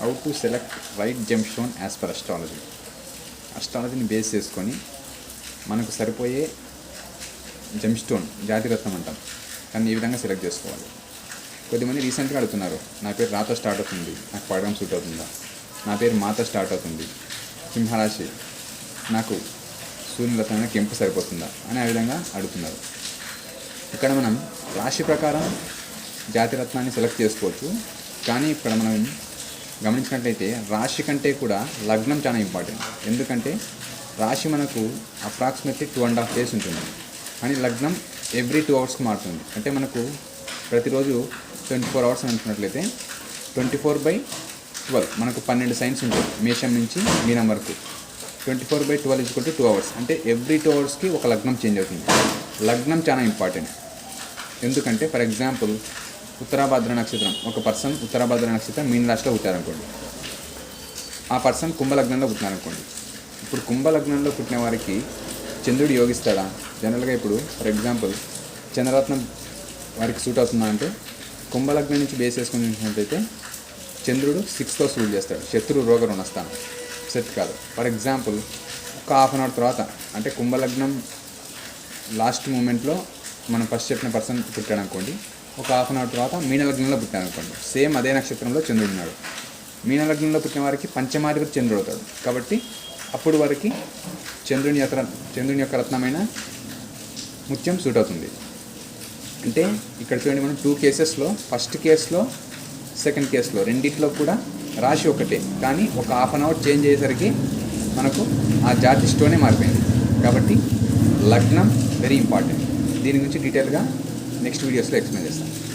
How to select right gem stone as per astrology అస్ట్రాలజీని base చేసుకొని మనకు సరిపోయే gem stone జాతిరత్నం అంటాం. కానీ ఈ విధంగా సెలెక్ట్ చేసుకోవాలి? కొద్దిమంది రీసెంట్గా అడుగుతున్నారు నా పేరు రాత స్టార్ట్ అవుతుంది నాకు పడడం సూట్ అవుతుందా? నా పేరు మాత స్టార్ట్ అవుతుంది సింహరాశి నాకు సూర్యరత్నమైన కెంపు సరిపోతుందా? అని ఆ విధంగా అడుగుతున్నారు. ఇక్కడ మనం రాశి ప్రకారం జాతిరత్నాన్ని సెలెక్ట్ చేసుకోవచ్చు. కానీ ఇక్కడ మనం గమనించినట్లయితే రాశి కంటే కూడా లగ్నం చాలా ఇంపార్టెంట్ ఎందుకంటే రాశి మనకు approximately two and half days ఉంటుంది. కానీ లగ్నం ఎవ్రీ టూ అవర్స్కి మారుతుంది. అంటే మనకు ప్రతిరోజు ట్వంటీ ఫోర్ అవర్స్ అని అనుకున్నట్లయితే ట్వంటీ ఫోర్ బై ట్వెల్వ్ మనకు పన్నెండు సైన్స్ ఉంటుంది మేషం నుంచి మీనం వరకు twenty four by twelve is two hours అంటే ఎవ్రీ టూ అవర్స్కి ఒక లగ్నం చేంజ్ అవుతుంది. లగ్నం చాలా ఇంపార్టెంట్ ఎందుకంటే ఫర్ ఎగ్జాంపుల్ ఉత్తరాభద్ర నక్షత్రం. ఒక పర్సన్ ఉత్తరాభద్ర నక్షత్రం మీన రాశిలో పుట్టారనుకోండి. ఆ పర్సన్ కుంభలగ్నంలో పుట్టినారనుకోండి. ఇప్పుడు కుంభలగ్నంలో పుట్టిన వారికి చంద్రుడు యోగిస్తాడా? జనరల్గా ఇప్పుడు ఫర్ ఎగ్జాంపుల్ చంద్రరత్నం వారికి సూట్ అవుతుందా అంటే కుంభలగ్నం నుంచి బేస్ చేసుకుని చూసినట్టయితే చంద్రుడు సిక్స్తో సూట్ చేస్తాడు. శత్రు రోగ రుణస్థానం. సెట్ కాదు. ఫర్ ఎగ్జాంపుల్ ఒక హాఫ్ అన్ అవర్ తర్వాత అంటే కుంభలగ్నం లాస్ట్ మూమెంట్లో మనం ఫస్ట్ చెప్పిన పర్సన్ పుట్టాడు అనుకోండి ఒక హాఫ్ అన్ అవర్ తర్వాత మీనలగ్నంలో పుట్టాడు అనుకోండి. సేమ్ అదే నక్షత్రంలో చంద్రుడు ఉన్నాడు. మీనలగ్నంలో పుట్టిన వారికి పంచమాధిపతి చంద్రుడు అవుతాడు. కాబట్టి అప్పుడు వారికి చంద్రుని యొక్క చంద్రుని యొక్క రత్నమైన ముత్యం సూట్ అవుతుంది. అంటే ఇక్కడ చూడండి మనం టూ కేసెస్లో ఫస్ట్ కేసులో సెకండ్ కేసులో రెండిట్లో కూడా రాశి ఒకటే. కానీ ఒక హాఫ్ అన్ అవర్ చేంజ్ అయ్యేసరికి మనకు ఆ జాతి స్టోనే మారిపోయింది. కాబట్టి లగ్నం వెరీ ఇంపార్టెంట్ దీని గురించి డీటెయిల్గా నెక్స్ట్ వీడియోస్లో ఎక్స్ప్లెయిన్ చేస్తాను.